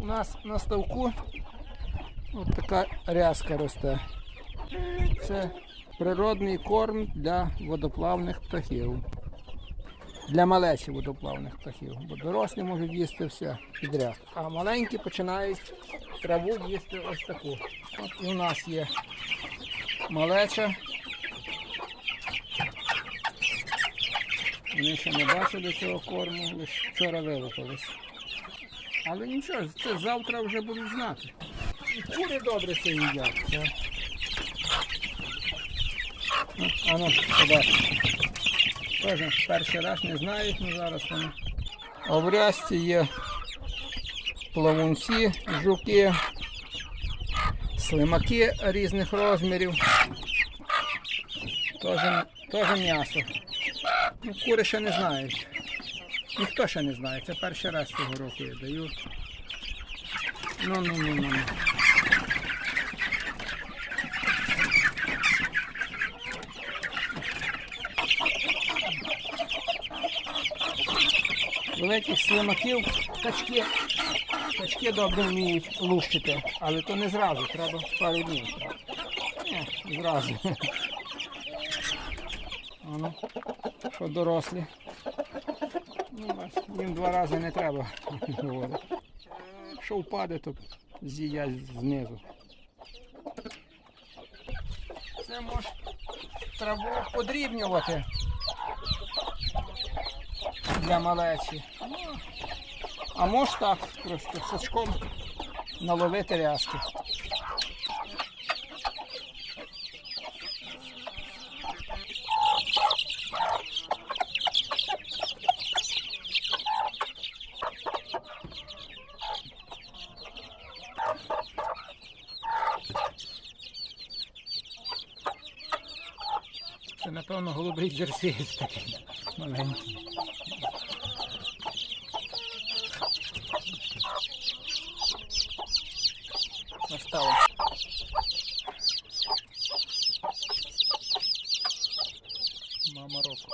У нас на ставку от така рязка росте. Це природний корм для водоплавних птахів. Для малечі водоплавних птахів. Бо дорослі можуть їсти все підряд. А маленькі починають траву їсти ось таку. От і у нас є малеча. Вони ще не бачили цього корму, лише вчора вилупились. Але нічого, це завтра вже будуть знати. І кури добре це їдять. Це. Ну, а побачимо. Теж перший раз не знають, ну зараз вони. Рясті є плавунці, жуки, слимаки різних розмірів. Теж м'ясо. Ну, кури ще не знають. Ніхто ще не знає. Це перший раз цього року я даю. Ну, ну, ну, ну. ну. Великих слимаків качки, качки добре вміють лущити, але то не зразу, треба пару днів. Ні, зразу. Ану, що дорослі. Ну, їм два рази не треба. Що впаде, то з'їдять знизу. Це може траву подрібнювати для малечі. А може так, просто сачком наловити рязки. Це, напевно, голубий джерсієць такий маленький. Настало. Мама року.